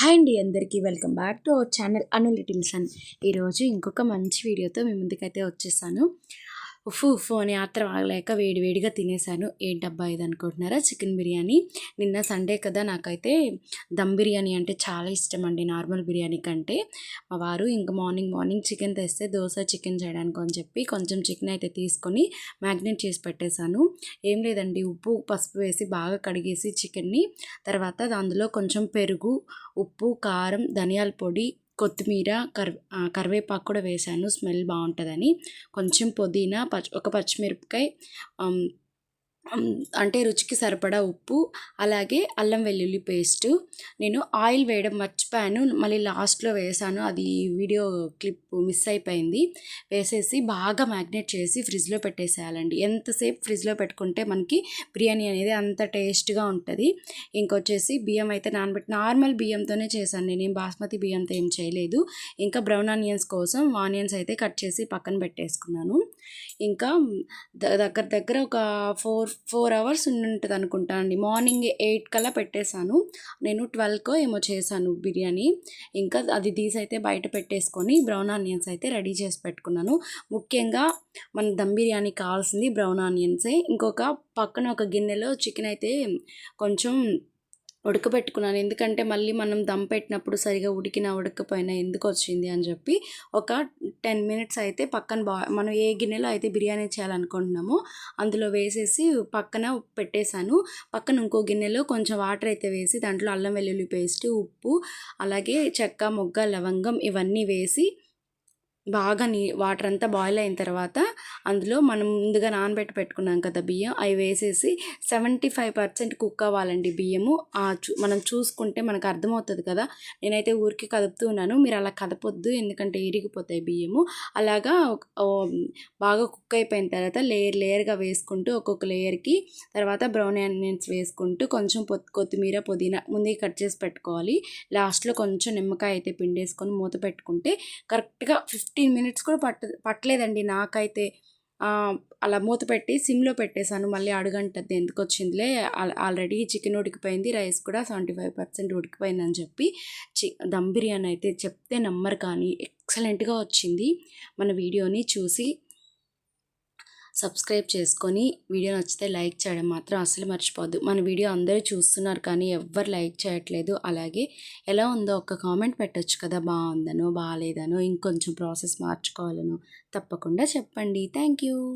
Hi అండి అందరికీ. Welcome back to our channel Anu little son. ఈరోజు ఇంకొక మంచి వీడియోతో మీ ముందుకైతే వచ్చేసాను. ఉఫ్ ఉఫ్ అని ఆత్రం ఆగలేక వేడివేడిగా తినేశాను. తినేసాను ఏంటబ్బా ఇది అనుకుంటున్నారా? చికెన్ బిర్యానీ. నిన్న సండే కదా నాకైతే దమ్ బిర్యానీ అంటే చాలా ఇష్టం అండి నార్మల్ బిర్యానీ కంటే. మా వారు ఇంకా మార్నింగ్ మార్నింగ్ చికెన్ తెస్తే దోశ చికెన్ చేయడానికి అని చెప్పి కొంచెం చికెన్ అయితే తీసుకొని మ్యాగ్నేట్ చేసి పెట్టేశాను. ఏం లేదండి ఉప్పు పసుపు వేసి బాగా కడిగేసి చికెన్ని తర్వాత అందులో కొంచెం పెరుగు ఉప్పు కారం ధనియాల పొడి కొత్తిమీర కర్ కరివేపాకు కూడా వేశాను. స్మెల్ బాగుంటుందని. కొంచెం పుదీనా పచ్చి ఒక పచ్చిమిరపకాయ అంటే రుచికి సరిపడా ఉప్పు అలాగే అల్లం వెల్లుల్లి పేస్టు. నేను ఆయిల్ వేయడం మర్చిపోయాను. మళ్ళీ లాస్ట్లో వేసాను. అది వీడియో క్లిప్ మిస్ అయిపోయింది. వేసేసి బాగా మ్యాగ్నేట్ చేసి ఫ్రిడ్జ్లో పెట్టేసేయాలండి. ఎంతసేపు ఫ్రిడ్జ్లో పెట్టుకుంటే మనకి బిర్యానీ అనేది అంత టేస్ట్గా ఉంటుంది. ఇంకొచ్చేసి బియ్యం అయితే నానబెట్టి నార్మల్ బియ్యంతోనే చేశాను నేనేం. బాస్మతి బియ్యంతో ఏం చేయలేదు. ఇంకా బ్రౌన్ ఆనియన్స్ కోసం ఆనియన్స్ అయితే కట్ చేసి పక్కన పెట్టేసుకున్నాను. ఇంకా దగ్గర దగ్గర ఒక ఫోర్ ఫోర్ అవర్స్ ఉంటుంది అనుకుంటా అండి. మార్నింగ్ ఎయిట్ కల్లా పెట్టేశాను. నేను ట్వెల్వ్కో ఏమో చేశాను బిర్యానీ. ఇంకా అది తీసి అయితే బయట పెట్టేసుకొని బ్రౌన్ ఆనియన్స్ అయితే రెడీ చేసి పెట్టుకున్నాను. ముఖ్యంగా మన దమ్ బిర్యానీ కావాల్సింది బ్రౌన్ ఆనియన్సే. ఇంకొక పక్కన ఒక గిన్నెలో చికెన్ అయితే కొంచెం ఉడకబెట్టుకున్నాను. ఎందుకంటే మళ్ళీ మనం దమ్ పెట్టినప్పుడు సరిగా ఉడికినా ఉడకపోయినా ఎందుకు వచ్చింది అని చెప్పి ఒక టెన్ మినిట్స్ అయితే పక్కన బా మనం ఏ గిన్నెలో అయితే బిర్యానీ చేయాలనుకుంటున్నామో అందులో వేసేసి పక్కన పెట్టేశాను. పక్కన ఇంకో గిన్నెలో కొంచెం వాటర్ అయితే వేసి దాంట్లో అల్లం వెల్లుల్లి పేస్ట్ ఉప్పు అలాగే చెక్క మొగ్గ లవంగం ఇవన్నీ వేసి బాగా నీ వాటర్ అంతా బాయిల్ అయిన తర్వాత అందులో మనం ముందుగా నానబెట్టి పెట్టుకున్నాం కదా బియ్యం అవి వేసేసి సెవెంటీ ఫైవ్ పర్సెంట్ కుక్ అవ్వాలండి బియ్యము. మనం చూసుకుంటే మనకు అర్థమవుతుంది కదా. నేనైతే ఊరికి కదుపుతూ ఉన్నాను. మీరు అలా కదపొద్దు ఎందుకంటే ఇరిగిపోతాయి బియ్యము. అలాగా బాగా కుక్ అయిపోయిన తర్వాత లేయర్ లేయర్గా వేసుకుంటూ ఒక్కొక్క లేయర్కి తర్వాత బ్రౌన్ ఆనియన్స్ వేసుకుంటూ కొంచెం కొత్తిమీర పుదీనా ముందే కట్ చేసి పెట్టుకోవాలి. లాస్ట్లో కొంచెం నిమ్మకాయ అయితే పిండేసుకొని మూత పెట్టుకుంటే కరెక్ట్గా ఫిఫ్టీ ఫిఫ్టీన్ మినిట్స్ కూడా పట్ట పట్టలేదండి నాకైతే. అలా మూత పెట్టి సిమ్లో పెట్టేశాను. మళ్ళీ అడుగంటది ఎందుకు వచ్చిందిలే? ఆల్రెడీ చికెన్ ఉడికిపోయింది రైస్ కూడా సెవెంటీ ఫైవ్ పర్సెంట్ ఉడికిపోయిందని చెప్పి చి దమ్ బిర్యానీ అయితే చెప్తే నమ్మరు కానీ ఎక్సలెంట్గా వచ్చింది. మన వీడియోని చూసి సబ్స్క్రైబ్ చేసుకొని వీడియో నచ్చితే లైక్ చేయడం మాత్రం అసలు మర్చిపోద్దు మన వీడియో అందరూ చూస్తున్నారు కానీ ఎవ్వరు లైక్ చేయట్లేదు. అలాగే ఎలా ఉందో ఒక కామెంట్ పెట్టచ్చు కదా బాగుందనో బాగాలేదనో ఇంకొంచెం ప్రాసెస్ మార్చుకోవాలనో తప్పకుండా చెప్పండి. Thank you